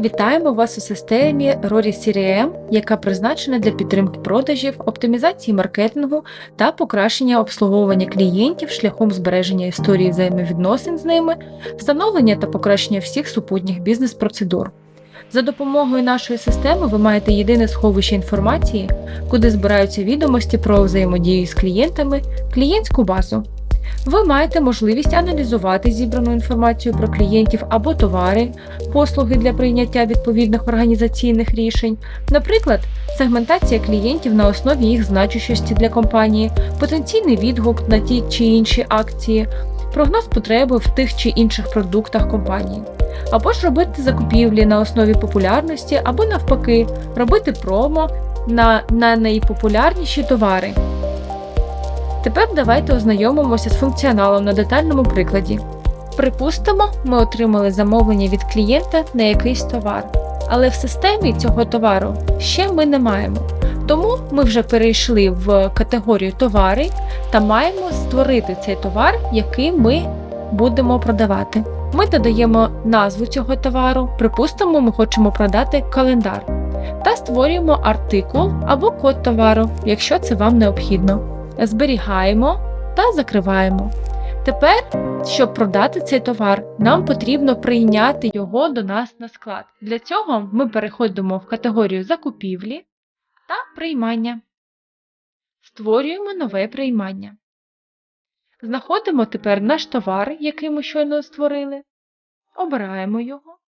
Вітаємо вас у системі Rory CRM, яка призначена для підтримки продажів, оптимізації маркетингу та покращення обслуговування клієнтів шляхом збереження історії взаємовідносин з ними, встановлення та покращення всіх супутніх бізнес-процедур. За допомогою нашої системи ви маєте єдине сховище інформації, куди збираються відомості про взаємодію з клієнтами, клієнтську базу. Ви маєте можливість аналізувати зібрану інформацію про клієнтів або товари, послуги для прийняття відповідних організаційних рішень, наприклад, сегментація клієнтів на основі їх значущості для компанії, потенційний відгук на ті чи інші акції, прогноз потреби в тих чи інших продуктах компанії, або ж робити закупівлі на основі популярності, або навпаки, робити промо на, на найпопулярніші товари. Тепер давайте ознайомимося з функціоналом на детальному прикладі. Припустимо, ми отримали замовлення від клієнта на якийсь товар, але в системі цього товару ще ми не маємо. Тому ми вже перейшли в категорію товари та маємо створити цей товар, який ми будемо продавати. Ми додаємо назву цього товару, припустимо, ми хочемо продати календар, та створюємо артикул або код товару, якщо це вам необхідно зберігаємо та закриваємо. Тепер, щоб продати цей товар, нам потрібно прийняти його до нас на склад. Для цього ми переходимо в категорію закупівлі та приймання. Створюємо нове приймання. Знаходимо тепер наш товар, який ми щойно створили, обираємо його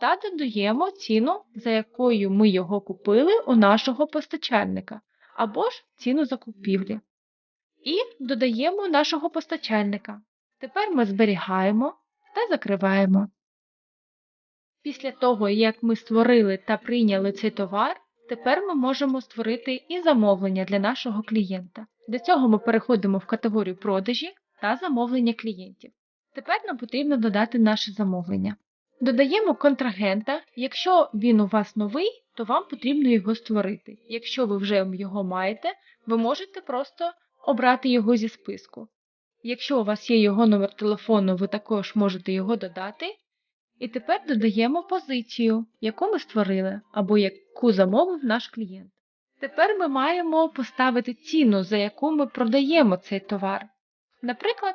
та додаємо ціну, за якою ми його купили у нашого постачальника, або ж ціну закупівлі. І додаємо нашого постачальника. Тепер ми зберігаємо та закриваємо. Після того, як ми створили та прийняли цей товар, тепер ми можемо створити і замовлення для нашого клієнта. Для цього ми переходимо в категорію продажі та замовлення клієнтів. Тепер нам потрібно додати наше замовлення. Додаємо контрагента, якщо він у вас новий, то вам потрібно його створити. Якщо ви вже його маєте, ви можете просто обрати його зі списку. Якщо у вас є його номер телефону, ви також можете його додати. І тепер додаємо позицію, яку ми створили, або яку замовив наш клієнт. Тепер ми маємо поставити ціну, за яку ми продаємо цей товар. Наприклад,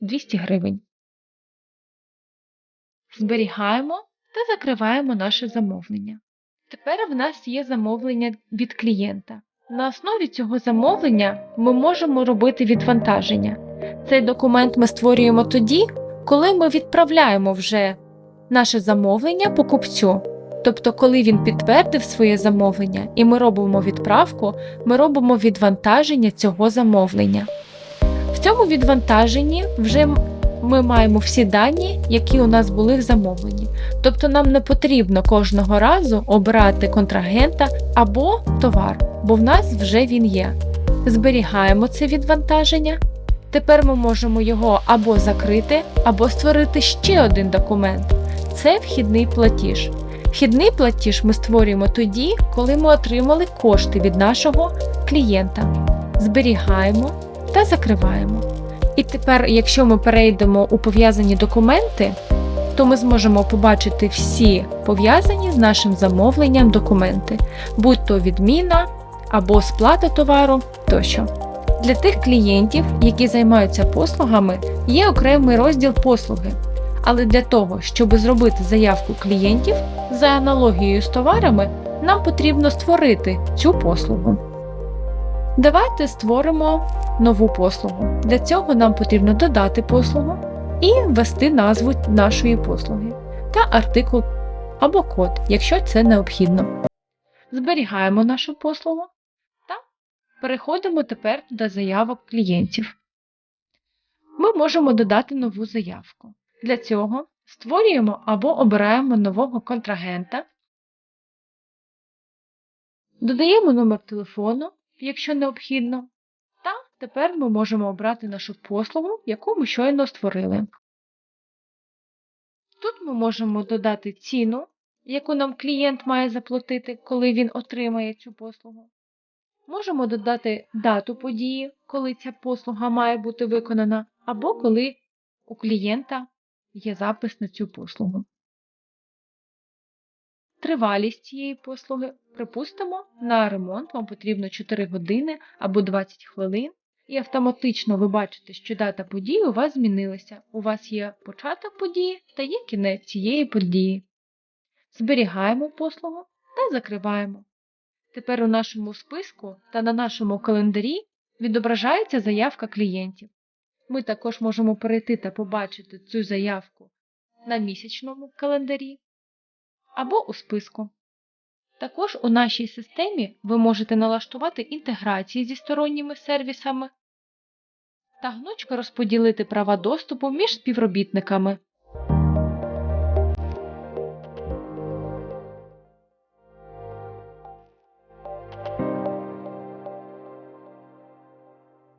200 гривень. Зберігаємо та закриваємо наше замовлення. Тепер в нас є замовлення від клієнта. На основі цього замовлення ми можемо робити відвантаження. Цей документ ми створюємо тоді, коли ми відправляємо вже наше замовлення покупцю. Тобто, коли він підтвердив своє замовлення і ми робимо відправку, ми робимо відвантаження цього замовлення. В цьому відвантаженні вже ми маємо всі дані, які у нас були в замовленні. Тобто нам не потрібно кожного разу обирати контрагента або товар, бо в нас вже він є. Зберігаємо це відвантаження. Тепер ми можемо його або закрити, або створити ще один документ. Це вхідний платіж. Вхідний платіж ми створюємо тоді, коли ми отримали кошти від нашого клієнта. Зберігаємо та закриваємо. І тепер, якщо ми перейдемо у пов'язані документи, то ми зможемо побачити всі пов'язані з нашим замовленням документи, будь то відміна або сплата товару тощо. Для тих клієнтів, які займаються послугами, є окремий розділ послуги. Але для того, щоб зробити заявку клієнтів за аналогією з товарами, нам потрібно створити цю послугу. Давайте створимо нову послугу. Для цього нам потрібно додати послугу і ввести назву нашої послуги та артикул або код, якщо це необхідно. Зберігаємо нашу послугу переходимо тепер до заявок клієнтів. Ми можемо додати нову заявку. Для цього створюємо або обираємо нового контрагента, додаємо номер телефону, якщо необхідно, та тепер ми можемо обрати нашу послугу, яку ми щойно створили. Тут ми можемо додати ціну, яку нам клієнт має заплатити, коли він отримає цю послугу. Можемо додати дату події, коли ця послуга має бути виконана, або коли у клієнта є запис на цю послугу. тривалість цієї послуги. Припустимо, на ремонт вам потрібно 4 години або 20 хвилин, і автоматично ви бачите, що дата події у вас змінилася. У вас є початок події та є кінець цієї події. Зберігаємо послугу та закриваємо. Тепер у нашому списку та на нашому календарі відображається заявка клієнтів. Ми також можемо перейти та побачити цю заявку на місячному календарі або у списку. Також у нашій системі ви можете налаштувати інтеграції зі сторонніми сервісами та гнучко розподілити права доступу між співробітниками.